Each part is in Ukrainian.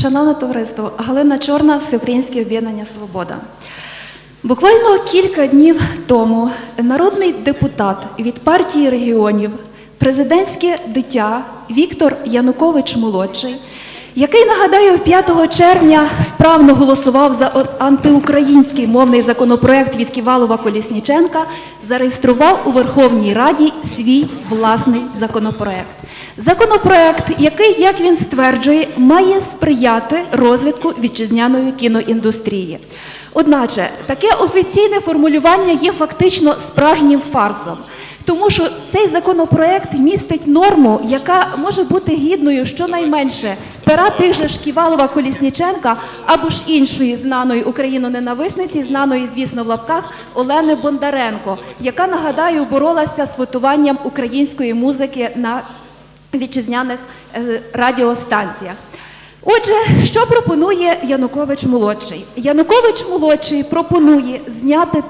Шановне товариство, Галина Чорна, Всеукраїнське об'єднання Свобода. Буквально кілька днів тому народний депутат від партії регіонів, президентське дитя Віктор Янукович молодший, який нагадаю 5 червня справно голосував за антиукраїнський мовний законопроект від Ківалова Колісніченка, зареєстрував у Верховній Раді свій власний законопроект. Законопроект, який, як він стверджує, має сприяти розвитку вітчизняної кіноіндустрії. Одначе таке офіційне формулювання є фактично справжнім фарсом, тому що цей законопроект містить норму, яка може бути гідною щонайменше пера тих же Шківалова Колісніченка або ж іншої знаної україноненависниці, знаної, звісно, в лапках Олени Бондаренко, яка нагадаю боролася з витуванням української музики на вітчизняних е, радіостанціях. Отже, що пропонує Янукович молодший? Янукович молодший пропонує зняти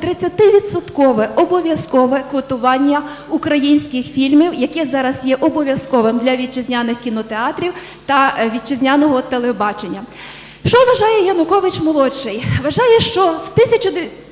30% обов'язкове квотування українських фільмів, яке зараз є обов'язковим для вітчизняних кінотеатрів та е, вітчизняного телебачення. Що вважає Янукович молодший? Вважає, що в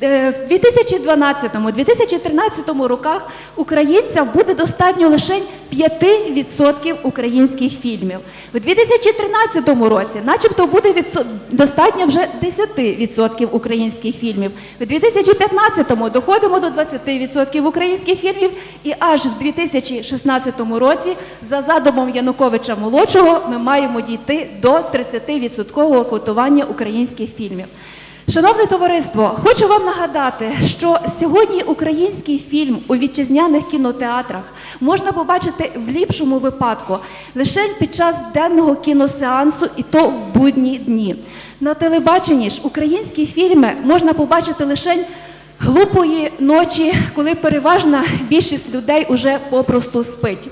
2012-2013 роках українцям буде достатньо лише 5% українських фільмів. У 2013 році, начебто, буде відсо- достатньо вже 10% українських фільмів. У 2015 доходимо до 20% українських фільмів, і аж в 2016 році, за задумом Януковича молодшого, ми маємо дійти до 30% квотування українських фільмів. Шановне товариство, хочу вам нагадати, що сьогодні український фільм у вітчизняних кінотеатрах можна побачити в ліпшому випадку лише під час денного кіносеансу, і то в будні дні. На телебаченні ж українські фільми можна побачити лише глупої ночі, коли переважна більшість людей уже попросту спить.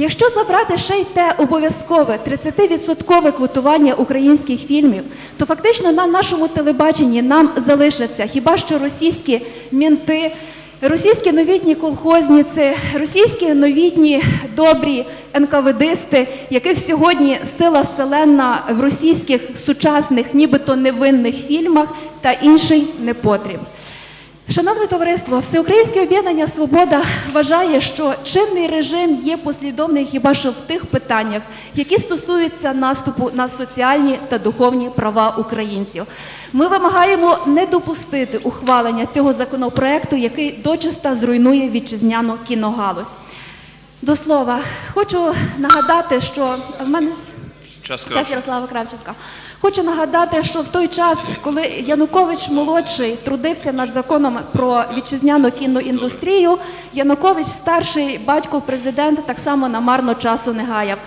Якщо забрати ще й те обов'язкове 30% квотування українських фільмів, то фактично на нашому телебаченні нам залишаться хіба що російські мінти, російські новітні колхозниці, російські новітні добрі НКВДисти, яких сьогодні сила селена в російських сучасних, нібито невинних фільмах та інший непотріб. Шановне товариство, Всеукраїнське об'єднання Свобода вважає, що чинний режим є послідовний хіба що в тих питаннях, які стосуються наступу на соціальні та духовні права українців. Ми вимагаємо не допустити ухвалення цього законопроекту, який дочиста зруйнує вітчизняну кіногалузь. До слова, хочу нагадати, що в мене Час час Ярослава Кравченка. Хочу нагадати, що в той час, коли Янукович молодший трудився над законом про вітчизняну кінну індустрію, Янукович старший батько президента так само намарно часу не гаяв.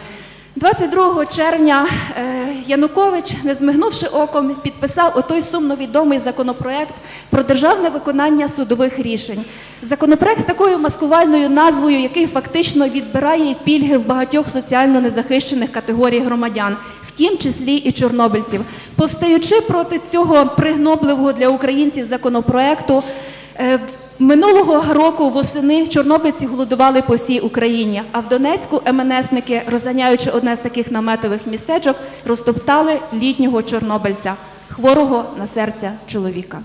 22 червня е, Янукович, не змигнувши оком, підписав отой сумно відомий законопроект про державне виконання судових рішень. Законопроект з такою маскувальною назвою, який фактично відбирає пільги в багатьох соціально незахищених категорій громадян, в тім числі і чорнобильців. Повстаючи проти цього пригнобливого для українців законопроекту, Минулого року восени чорнобильці голодували по всій Україні, а в Донецьку МНСники, розганяючи одне з таких наметових містечок, розтоптали літнього чорнобильця, хворого на серця чоловіка.